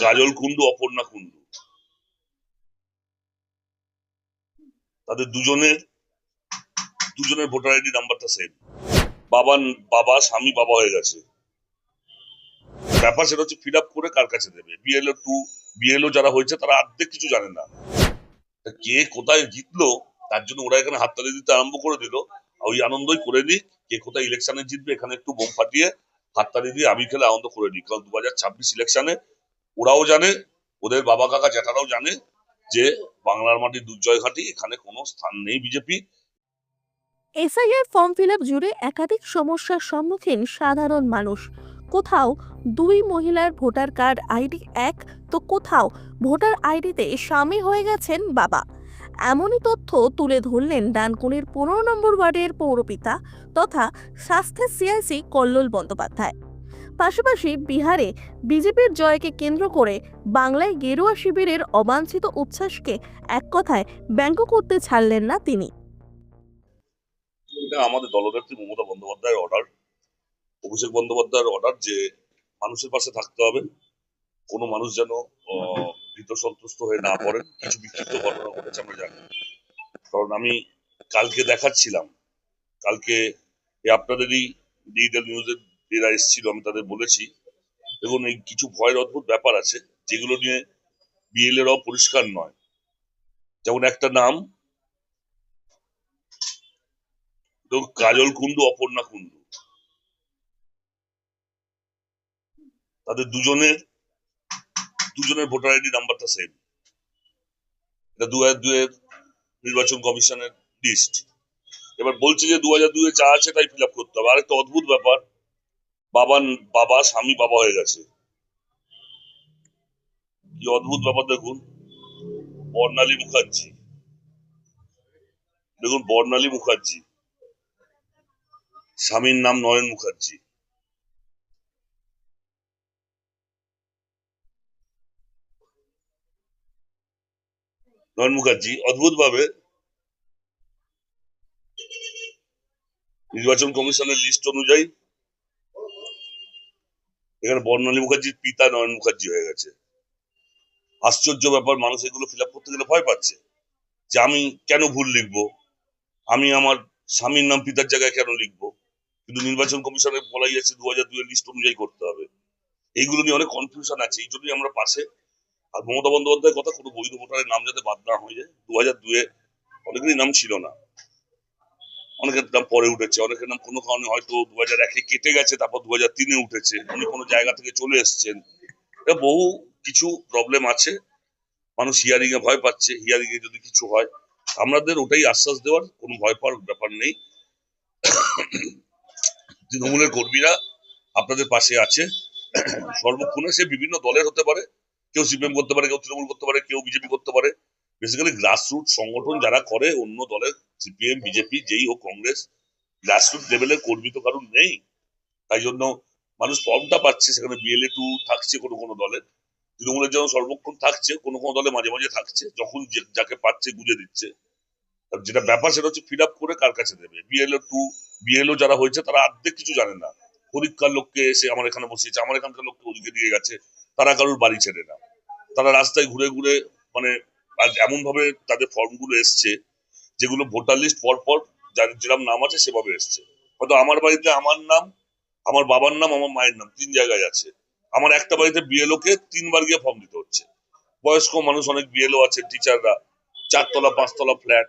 কাজল কুন্ডু অপর্ণা কুন্ডু তাদের দুজনের দুজনের ভোটার আইডি নাম্বারটা সেম বাবা বাবা, স্বামী, বাবা হয়ে গেছে। ব্যাপার সেটা হচ্ছে ফিল আপ করে কার কাছে দেবে? বিএলও টু বিএলও যারা হয়েছে, তারা অর্ধেক কিছু জানে না। কে কোথায় জিতলো, তার জন্য ওরা এখানে হাততালি দিতে আরম্ভ করে দিল। ওই আনন্দই করে নিক, কে কোথায় ইলেকশনে জিতবে, এখানে একটু বোম ফাটিয়ে হাততালি দিয়ে আমি খেলে আনন্দ করে নিই। কারণ দু হাজার ছাব্বিশ ইলেকশনে ওরাও জানে, ওদের বাবা কাকা জ্যাঠারাও জানে যে বাংলার মাটির দুর্জয় ঘাটি, এখানে কোনো স্থান নেই বিজেপি। এসআইআর ফর্ম ফিল জুড়ে একাধিক সমস্যার সম্মুখীন সাধারণ মানুষ। কোথাও দুই মহিলার ভোটার কার্ড আইডি এক, তো কোথাও ভোটার আইডিতে স্বামী হয়ে গেছেন বাবা। এমনই তথ্য তুলে ধরলেন ডানকুনির পনেরো নম্বর ওয়ার্ডের পৌরপিতা তথা স্বাস্থ্যের সিআইসি কল্লোল বন্দ্যোপাধ্যায়। পাশাপাশি বিহারে বিজেপির জয়কে কেন্দ্র করে বাংলায় গেরুয়া শিবিরের অবাঞ্ছিত উচ্ছ্বাসকে এক কথায় ব্যঙ্গ করতে ছাড়লেন না তিনি। এটা আমাদের দলনেত্রী মমতা বন্দ্যোপাধ্যায়ের অর্ডার অভিষেক বন্দ্যোপাধ্যায়ের অর্ডার যে মানুষের পাশে থাকতে হবে, কোনো মানুষ যেন ভীত সন্ত্রস্ত হয়ে না পড়েন, কিছু বিক্ষিপ্ত ঘটনা ঘটেছে আমরা জানি। কারণ আমি কালকে দেখাচ্ছিলাম, কালকে আপনাদেরই ডিজিটাল নিউজের এরা এসেছিল, আমি তাদের বলেছি। দেখুন, এই কিছু ভয়ের অদ্ভুত ব্যাপার আছে, যেগুলো নিয়ে বিএলএরাও পরিষ্কার নয়। যেমন একটা নাম কাজল কুন্ডু অপর্ণা কুন্ডু তাদের দুজনের দুজনের ভোটার আইডি নাম্বারটা সেম এটা দু হাজার নির্বাচন কমিশনের লিস্ট এবার বলছে যে দু হাজার দুয়ে যা আছে তাই ফিল আপ করতে হবে। আরেকটা অদ্ভুত ব্যাপার বাবা বাবা, স্বামী, বাবা হয়ে গেছে। কি অদ্ভুত ব্যাপার দেখুন। বর্ণালী মুখার্জি। দেখুন, বর্ণালী মুখার্জি। স্বামীর নাম নয়ন মুখার্জি। নয়ন মুখার্জি অদ্ভুত ভাবে নির্বাচন কমিশনের লিস্ট অনুযায়ী এখানে বর্ণালী মুখার্জির পিতা নয়ন মুখার্জি হয়ে গেছে। আশ্চর্য ব্যাপার, মানুষ এগুলো ফিল করতে গেলে ভয় পাচ্ছে যে আমি কেন ভুল লিখব? আমি আমার স্বামীর নাম পিতার জায়গায় কেন লিখব? কিন্তু নির্বাচন কমিশনে বলাই আছে দু হাজার দুয়ের লিস্ট অনুযায়ী করতে হবে। এইগুলো নিয়ে অনেক কনফিউশন আছে। এই জন্যই আমরা পাশে আর মমতা বন্দ্যোপাধ্যায়ের কথা কোনো বৈধ ভোটারের নাম যাতে বাদ না হয়ে যায়, দু হাজার দুয়ে অনেকেরই নাম ছিল না। অনেকের নাম পরে উঠেছে, অনেকের নাম কোনো কারণে হয়তো দু হাজার একে কেটে গেছে, তারপর দু হাজার তিনে উঠেছে, উনি কোনো জায়গা থেকে চলে এসেছেন। বহু কিছু প্রবলেম আছে, মানুষ হিয়ারিং এ ভয় পাচ্ছে হিয়ারিং এ যদি কিছু হয়, আমাদের ওটাই আশ্বাস দেওয়ার, কোনো ভয় পাওয়ার ব্যাপার নেই। তৃণমূলের কর্মীরা আপনাদের পাশে আছে, সর্বক্ষণে সে বিভিন্ন দলের হতে পারে, কেউ সিপিএম করতে পারে, কেউ তৃণমূল করতে পারে, কেউ বিজেপি করতে পারে। বেসিক্যালি গ্রাসরুট সংগঠন যারা করে, অন্য দলের সিপিএম বিজেপি যেই হোক কংগ্রেস গ্রাসরুট লেভেলের কর্মী তো কারণ নেই। তাই জন্য মানুষ ফর্মটা পাচ্ছে, সেখানে বিএলএ টু থাকছে কোনো কোনো দলে। তৃণমূলের জন্য সর্বক্ষণ থাকছে, কোনো কোনো দলে মাঝে মাঝে থাকছে, যখন যাকে পাচ্ছে গুজে দিচ্ছে। যেটা ব্যাপার সেটা হচ্ছে ফিল আপ করে কার কাছে দেবে? বিএলও টু বিএলও যারা হয়েছে, তারা অর্ধেক কিছু জানে না। পরীক্ষার লোককে এসে আমার এখানে বসিয়েছে, আমার এখানকার লোককে ওদিকে দিয়ে গেছে, তারা কারোর বাড়ি ছেড়ে না। তারা রাস্তায় ঘুরে ঘুরে মানে এমন ভাবে তাদের ফর্মগুলো এসছে যেগুলো ভোটার লিস্ট পর পর যার যেরকম নাম আছে সেভাবে এসছে। হয়তো আমার বাড়িতে আমার নাম, আমার বাবার নাম, আমার মায়ের নাম তিন জায়গায় আছে। আমার একটা বাড়িতে বিএলও কে তিনবার গিয়ে ফর্ম দিতে হচ্ছে। বয়স্ক মানুষ অনেক বিএলও আছে টিচাররা চারতলা, পাঁচতলা ফ্ল্যাট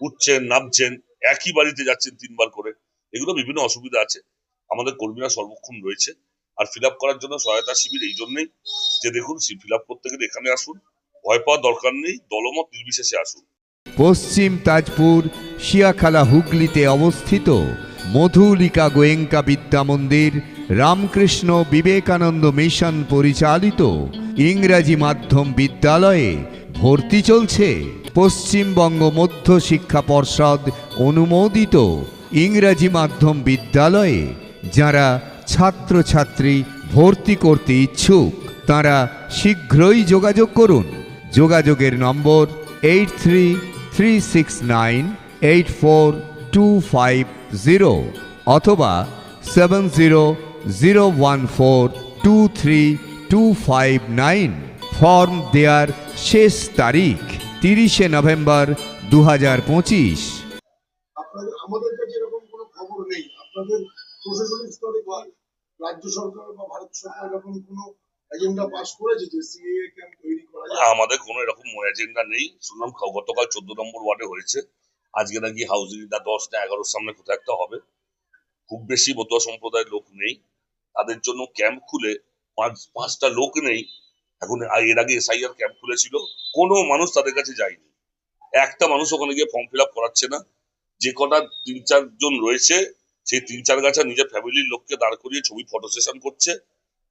উঠছেন, নামছেন, একই বাড়িতে যাচ্ছেন তিনবার করে। এগুলো বিভিন্ন অসুবিধা আছে। আমাদের কর্মীরা সর্বক্ষণ রয়েছে। আর ফিল করার জন্য সহায়তা শিবির এই জন্যই যে দেখুন ফিল করতে গেলে এখানে আসুন। ভয় পাওয়ার দরকার নেই, দলমত নির্বিশেষে আসুন। পশ্চিম তাজপুর, শিয়াখালা হুগলিতে অবস্থিত মধুলিকা গোয়েঙ্কা বিদ্যা মন্দির, রামকৃষ্ণ বিবেকানন্দ মিশন পরিচালিত ইংরাজি মাধ্যম বিদ্যালয়ে ভর্তি চলছে পশ্চিমবঙ্গ মধ্য শিক্ষা পর্ষদ অনুমোদিত ইংরাজি মাধ্যম বিদ্যালয়ে। যারা ছাত্রছাত্রী ভর্তি করতে ইচ্ছুক, তারা শীঘ্রই যোগাযোগ করুন। যোগাযোগের number eight three three six nine eight four two five zero অথবা seven zero zero one four two three two five nine form দেয়ার শেষ তারিখ তিরিশে নভেম্বর দু হাজার পঁচিশ। আমাদের কাছে এরকম খবর নেই। আপনাদের প্রশাসনিক রাজ্য সরকার বা ভারত সরকার এরকম কোনো এজেন্ডা পাস করেছে যে সিএএ ক্যাম্প তৈরি আমাদের কোনো এরকম এজেন্ডা নেই। শুনলাম গতকাল চোদ্দ নম্বর ওয়ার্ডে হয়েছে। আজকে নাকি হাউজিং না দশ না এগারোর সামনে কোথাও একটা হবে। খুব বেশি মতুয়া সম্প্রদায়ের লোক নেই। তাদের জন্য ক্যাম্প খুলে পাঁচ, পাঁচটা লোক নেই। এখন এর আগে এসআইআর ক্যাম্প খুলেছিল। কোনো মানুষ তাদের কাছে যায়নি। একটা মানুষ ওখানে গিয়ে ফর্ম ফিল আপ করাচ্ছে না। যে কটা তিন চারজন রয়েছে, সেই তিন, চার গাছা নিজের ফ্যামিলির লোককে দাঁড় করিয়ে ছবি ফটো সেশন করছে।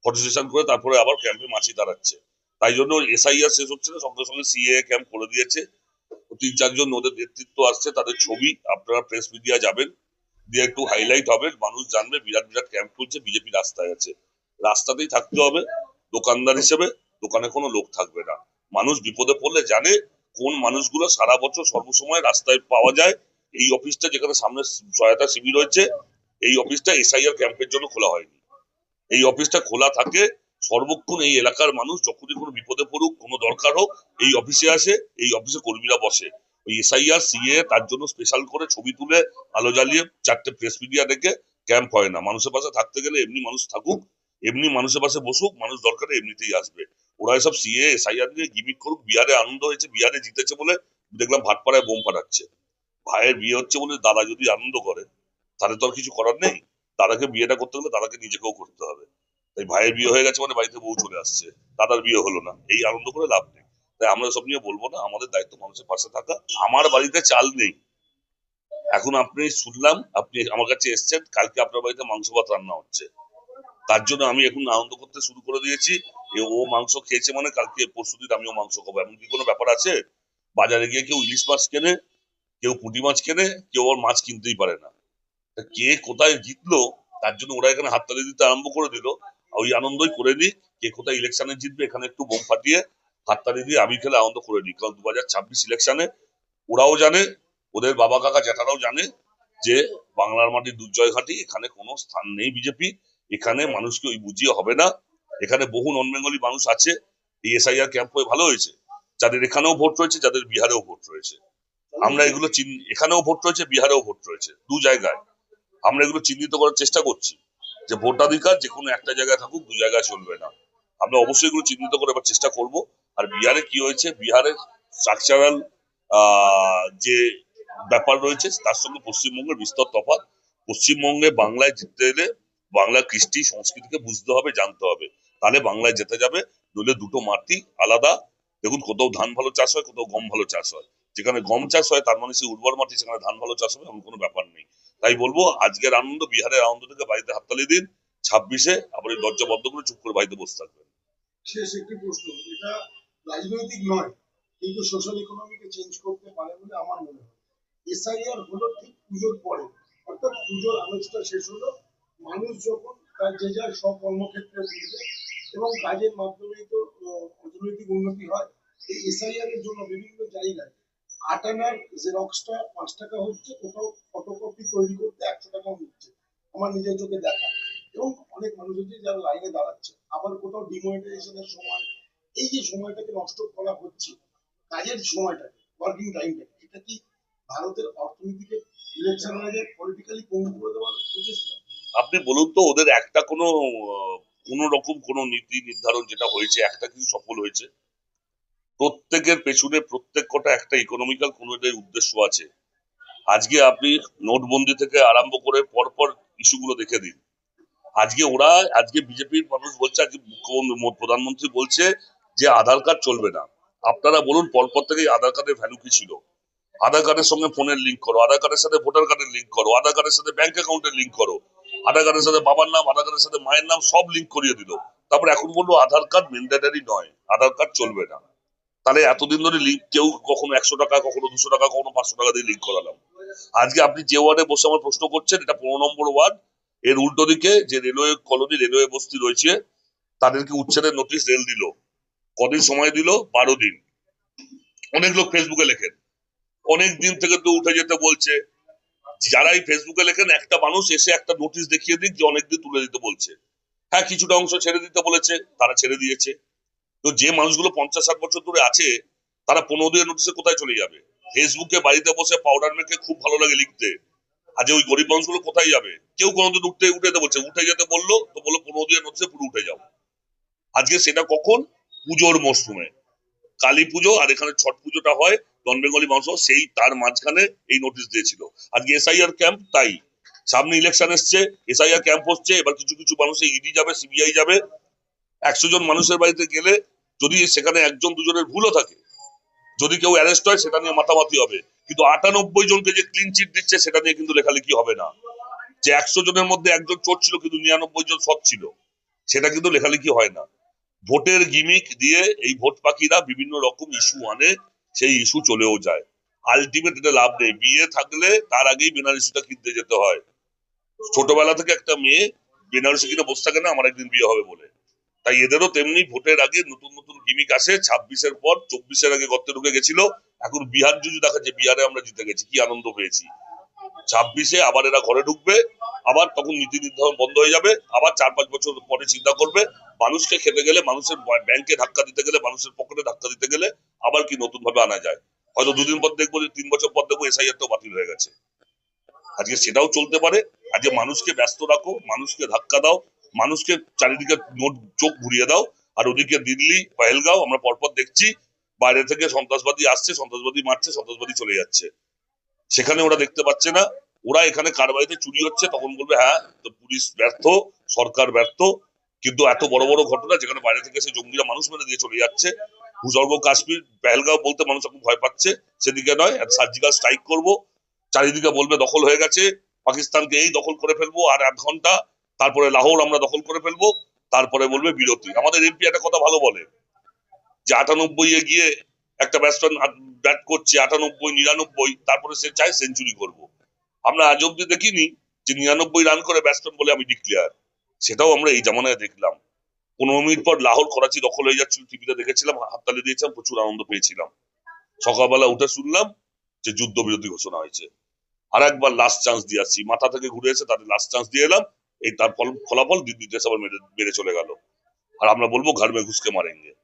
ফটো সেশন করে তারপরে আবার ক্যাম্পে মাছি দাঁড়াচ্ছে। তাই জন্য এসআইআর শেষ হচ্ছে না, সঙ্গে সঙ্গে সিএ ক্যাম্প করে দিয়েছে। তিন চারজন ওদের নেতৃত্ব আসছে, তাদের ছবি, আপনারা প্রেস মিডিয়া যাবেন, দিয়ে একটু হাইলাইট হবে, মানুষ জানবে, বিরাট বিরাট ক্যাম্প চলছে বিজেপি রাস্তায় আছে। রাস্তাতেই থাকতে হবে, দোকানদার হিসেবে, দোকানে কোনো লোক থাকবে না। মানুষ বিপদে পড়লে জানে কোন মানুষগুলো সারা বছর সর্বসময় রাস্তায় পাওয়া যায়। এই অফিসটা যেখানে সামনে সহায়তা শিবির হয়েছে, এই অফিসটা এসআইআর ক্যাম্পের জন্য খোলা হয়নি। এই অফিসটা খোলা থাকে সর্বক্ষণ এই এলাকার মানুষ, যখনই কোনো বিপদে পড়ুক, কোনো দরকার হোক, এই অফিসে আসে, এই অফিসে কর্মীরা বসে। ওই এসআইআর সিএ তার জন্য স্পেশাল করে ছবি তুলে, আলো জ্বালিয়ে, চারটে প্রেস মিডিয়া ডেকে ক্যাম্প হয় না। মানুষের পাশে থাকতে গেলে এমনি মানুষ থাকুক, এমনি মানুষের পাশে বসুক, মানুষ দরকারে এমনিতেই আসবে। ওরা এসব সিএ এসআইআর নিয়ে গিমিক করুক, বিহারে আনন্দ হয়েছে, বিহারে জিতেছে বলে দেখলাম ভাটপাড়ায় বোম ফাটাচ্ছে। ভাইয়ের বিয়ে হচ্ছে বলে দাদা যদি আনন্দ করে, তাহলে তো আর কিছু করার নেই। দাদাকে বিয়েটা করতে গেলে দাদাকে নিজেকেও করতে হবে। তাই ভাইয়ের বিয়ে হয়ে গেছে মানে বাড়িতে বউ চলে আসছে। দাদার বিয়ে হলো না। এই আনন্দ করে লাভ নেই। তাই আমরা সব নিয়ে বলব না, আমাদের দায়িত্ব মানুষের পাশে থাকা। আমার বাড়িতে চাল নেই। এখন আপনি শুনলাম, আপনি আমার কাছে এসছেন, কালকে আপনার বাড়িতে মাংস ভাত রান্না হচ্ছে। তার জন্য আমি এখন আনন্দ করতে শুরু করে দিয়েছি। ও মাংস খেয়েছে মানে কালকে পরশু দিন আমিও মাংস খাব। এমন কি কোনো ব্যাপার আছে? বাজারে গিয়ে কেউ ইলিশ মাছ কেনে, কেউ পুঁটি মাছ কেনে, কেউ আবার মাছ কিনতেই পারে না। কে কোথায় জিতলো, তার জন্য ওরা এখানে হাততালি দিতে আরম্ভ করে দিল। ওই আনন্দই করে নিক। কে কোথায় ইলেকশনে জিতবে, এখানে একটু বোম ফাটিয়ে হাততালি দিয়ে আমি খেলে আনন্দ করে নিই। কারণ দু হাজার ছাব্বিশ ইলেকশনে ওরাও জানে, ওদের বাবা কাকা জ্যাঠারাও জানে যে বাংলার মাটির দুর্জয় ঘাটি, এখানে কোনো স্থান নেই বিজেপি এখানে মানুষকে ওই বুঝিয়ে হবে না। এখানে বহু নন বেঙ্গলি মানুষ আছে। এই এসআইআর ক্যাম্প হয়ে ভালো হয়েছে। যাদের এখানেও ভোট রয়েছে, যাদের বিহারেও ভোট রয়েছে। আমরা এগুলো এখানেও ভোট রয়েছে, বিহারেও ভোট রয়েছে। দু জায়গায়। আমরা এগুলো চিহ্নিত করার চেষ্টা করছি। যে ভোটাধিকার যে কোনো একটা জায়গায় থাকুক, দু জায়গায় চলবে না। আমরা অবশ্যই এগুলো চিহ্নিত করে এবার চেষ্টা করব। আর বিহারে কি হয়েছে? বিহারের স্ট্রাকচারাল যে ব্যাপার রয়েছে, তার সঙ্গে পশ্চিমবঙ্গের বিস্তর তফাৎ। পশ্চিমবঙ্গে বাংলায় জিততে এলে বাংলা কৃষ্টি সংস্কৃতিকে বুঝতে হবে, জানতে হবে। তাহলে বাংলায় যেতে যাবে, নইলে দুটো মাটি আলাদা। দেখুন, কোথাও ধান ভালো চাষ হয়, কোথাও গম ভালো চাষ হয়। যেখানে গম চাষ হয়, তার মানে সেই উর্বর মাটি, সেখানে ধান ভালো চাষ হবে, এমন কোনো ব্যাপার নেই। তাই বলব, আজকের আনন্দ বিহারের আনন্দ থেকে বাড়িতে হাততালি দিন। ছাব্বিশে আবার এই দরজা বন্ধ করে চুপ করে বাড়িতে বসে থাকবেন। শেষ একটি প্রশ্ন, এটা রাজনৈতিক নয়, কিন্তু সোশ্যাল চেঞ্জ করতে পারে বলে আমার মনে হয়। এসআইআর হলো ঠিক পুজোর পরে, অর্থাৎ পুজোর আমেজটা শেষ হলো। মানুষ যখন তার যে যার সব কর্মক্ষেত্রে ফিরবে এবং কাজের মাধ্যমেই তো অর্থনৈতিক উন্নতি হয়, এই এসআইআর এর জন্য বিভিন্ন জায়গায় আট আনার জেরক্সটা পাঁচ টাকা হচ্ছে, কোথাও ফটোকপি তৈরি করতে একশো টাকাও নিচ্ছে আমার নিজের চোখে দেখা। এবং অনেক মানুষ আছে যারা লাইনে দাঁড়াচ্ছে। আবার কোথাও ডিমনিটাইজেশনের সময়, এই যে সময়টাকে নষ্ট করা হচ্ছে, কাজের সময়টাকে ওয়ার্কিং টাইমটাকে এটা কি ভারতের অর্থনীতিকে ইলেকশন পলিটিক্যালি পঙ্গু করে দেওয়ার প্রচেষ্টা আপনি বলুন তো, ওদের একটা কোনো কোনো রকম কোনো নীতি নির্ধারণ যেটা হয়েছে, একটা কিছু সফল হয়েছে? প্রত্যেকের পেছনে প্রত্যেক কটা একটা ইকোনমিক্যাল কোনো উদ্দেশ্য আছে। আজকে আপনি নোটবন্দি থেকে আরম্ভ করে পরপর ইস্যুগুলো দেখে দিন। আজকে ওরা, আজকে বিজেপির মানুষ বলছে, আজকে মুখ্যমন্ত্রী প্রধানমন্ত্রী বলছে যে আধার কার্ড চলবে না। আপনারা বলুন পরপর থেকে আধার কার্ডের ভ্যালু কি ছিল? আধার কার্ডের সঙ্গে ফোনের লিঙ্ক করো, আধার কার্ডের সাথে ভোটার কার্ডের লিঙ্ক করো, আধার কার্ডের সাথে ব্যাংক অ্যাকাউন্টের লিঙ্ক করো, আধার কার্ডের সাথে বাবার নাম, আধার কার্ডের সাথে মায়ের নাম সব লিঙ্ক করিয়ে দিল। তারপর এখন বলল আধার কার্ড ম্যান্ডেটারি নয়, আধার কার্ড চলবে না। তাহলে এতদিন ধরে লিঙ্ক কেউ কখনো একশো টাকা, কখনো দুশো টাকা, কখনো পাঁচশো টাকা দিয়ে লিঙ্ক করালাম। আজকে আপনি যে ওয়ার্ডে বসে আমার প্রশ্ন করছেন, এটা পনেরো নম্বর ওয়ার্ড এর উল্টো দিকে যে রেলওয়ে কলোনি রেলওয়ে বস্তি রয়েছে, তাদেরকে উচ্ছেদের নোটিশ রেল দিল। কদিন সময় দিল? বারো দিন। অনেক লোক ফেসবুকে লেখেন। অনেক দিন থেকে তো উঠে যেতে বলছে। যারাই ফেসবুকে লেখেন, একটা মানুষ এসে একটা নোটিশ দেখিয়ে দিক যে অনেকদিন তুলে দিতে বলছে। হ্যাঁ কিছুটা অংশ ছেড়ে দিতে বলেছে, তারা ছেড়ে দিয়েছে। তো যে মানুষগুলো পঞ্চাশ ষাট বছর ধরে আছে, তারা পনেরো দিনের নোটিশে কোথায় চলে যাবে? ফেসবুকে বাড়িতে বসে পাউডার মেখে খুব ভালো লাগে লিখতে। আজ ওই গরিব মানুষগুলো কোথায় যাবে? কেউ কোনোদিন উঠতে, উঠে যেতে বলছে, উঠে যেতে বলল, তো বলল পনেরো দিনের নোটিশে পুরো উঠে যাও। আজকে সেটা কখন? পুজোর মরশুমে। কালী পুজো আর এখানে ছট পুজোটা হয়, নন বেঙ্গলি মানুষ সেই তার মাঝখানে এই নোটিশ দিয়েছিল। আজকে এসআইআর ক্যাম্প তাই। সামনে ইলেকশন এসছে এসআইআর ক্যাম্প হচ্ছে, এবার কিছু কিছু মানুষে ইডি যাবে সিবিআই যাবে। একশো জন মানুষের বাড়িতে গেলে যদি সেখানে একজন দুজনের ভুলও থাকে, যদি কেউ অ্যারেস্ট হয়, সেটা নিয়ে মাতামাতি হবে। কিন্তু আটানব্বই জনকে যে ক্লিন চিট দিচ্ছে, সেটা নিয়ে কিন্তু লেখালেখি হবে না। যে একশো জনের মধ্যে একজন চোর ছিল, কিন্তু নিরানব্বই জন সৎ ছিল, সেটা কিন্তু লেখালেখি হয় না। ভোটের গিমিক দিয়ে এই ভোট পাখিরা বিভিন্ন রকম ইস্যু আনে, সেই ইস্যু চলেও যায়। আলটিমেট এটা লাভ নেই। বিয়ে থাকলে তার আগেই বেনারসিটা কিনতে যেতে হয়। ছোটবেলা থেকে একটা মেয়ে বেনারসি কিনে বসে থাকে না, আমার একদিন বিয়ে হবে বলে। তাই এদেরও তেমনি ভোটের আগে নতুন নতুন গিমিক আসে। ছাব্বিশের পর চব্বিশের আগে গর্তে ঢুকে গেছিল। এখন বিহার জুজু দেখাচ্ছে, বিহারে আমরা জিতে গেছি। কি আনন্দ পেয়েছি। ছাব্বিশে আবার এরা ঘরে ঢুকবে, আবার তখন নীতি নির্ধারণ বন্ধ হয়ে যাবে, আবার চার পাঁচ বছর পরে চিন্তা করবে। মানুষকে খেতে গেলে মানুষের ব্যাংকে ধাক্কা দিতে গেলে, মানুষের পকেটে ধাক্কা দিতে গেলে আবার কি নতুন ভাবে আনা যায়? হয়তো দুদিন পর দেখব যে তিন বছর পর দেখব এসআইআর তো বাতিল হয়ে গেছে। আজকে সেটাও চলতে পারে। আজকে মানুষকে ব্যস্ত রাখো, মানুষকে ধাক্কা দাও মানুষকে চারিদিকে চোখ ঘুরিয়ে দাও। আর ওদিকে দিল্লি, পাহেলগাঁও, আমরা পরপর দেখছি, বাইরে থেকে সন্ত্রাসবাদী আসছে, সন্ত্রাসবাদী মারছে, সন্ত্রাসবাদী চলে যাচ্ছে। সেখানে ওরা দেখতে পাচ্ছে না। ওরা এখানে কার বাড়িতে চুরি হচ্ছে, তখন বলবে হ্যাঁ তো পুলিশ ব্যর্থ, সরকার ব্যর্থ। কিন্তু এত বড় বড় ঘটনা, যেখানে বাইরে থেকে এসে জঙ্গিরা মানুষ মেরে দিয়ে চলে যাচ্ছে। ভূস্বর্গ, কাশ্মীর, পেহেলগাঁও বলতে মানুষ এখন ভয় পাচ্ছে। সেদিকে নয় সার্জিক্যাল স্ট্রাইক করব। চারিদিকে বলবে, দখল হয়ে গেছে। পাকিস্তানকে এই দখল করে ফেলব, আর এক ঘণ্টা তারপরে লাহোর আমরা দখল করে ফেলব, তারপরে বলবে বিরতি আমাদের এমপি একটা কথা ভালো বলে, যে আটানব্বই এ গিয়ে একটা ব্যাটসম্যান ব্যাট করছে আটানব্বই, নিরানব্বই, তারপরে সে চায় সেঞ্চুরি করব। আমরা আজ অব্দি দেখিনি যে নিরানব্বই রান করে ব্যাটসম্যান বলে আমি ডিক্লেয়ার সেটাও আমরা এই জামানায় দেখলাম। পনেরো মিনিট পর লাহোর, করাচি দখল হয়ে যাচ্ছিল, টিভিতে দেখেছিলাম হাততালি দিয়েছিলাম, প্রচুর আনন্দ পেয়েছিলাম। সকালবেলা উঠে শুনলাম যে যুদ্ধ বিরতি ঘোষণা হয়েছে। আর একবার লাস্ট চান্স দিয়ে আসছি। মাথা থেকে ঘুরে এসে তাদের লাস্ট চান্স দিয়ে এলাম। এই তার ফল, ফলাফল দিল্লি দেশ আবার মেরে মেরে চলে গেল। আর আমরা বলব ঘর মে ঘুষকে মারেঙ্গে।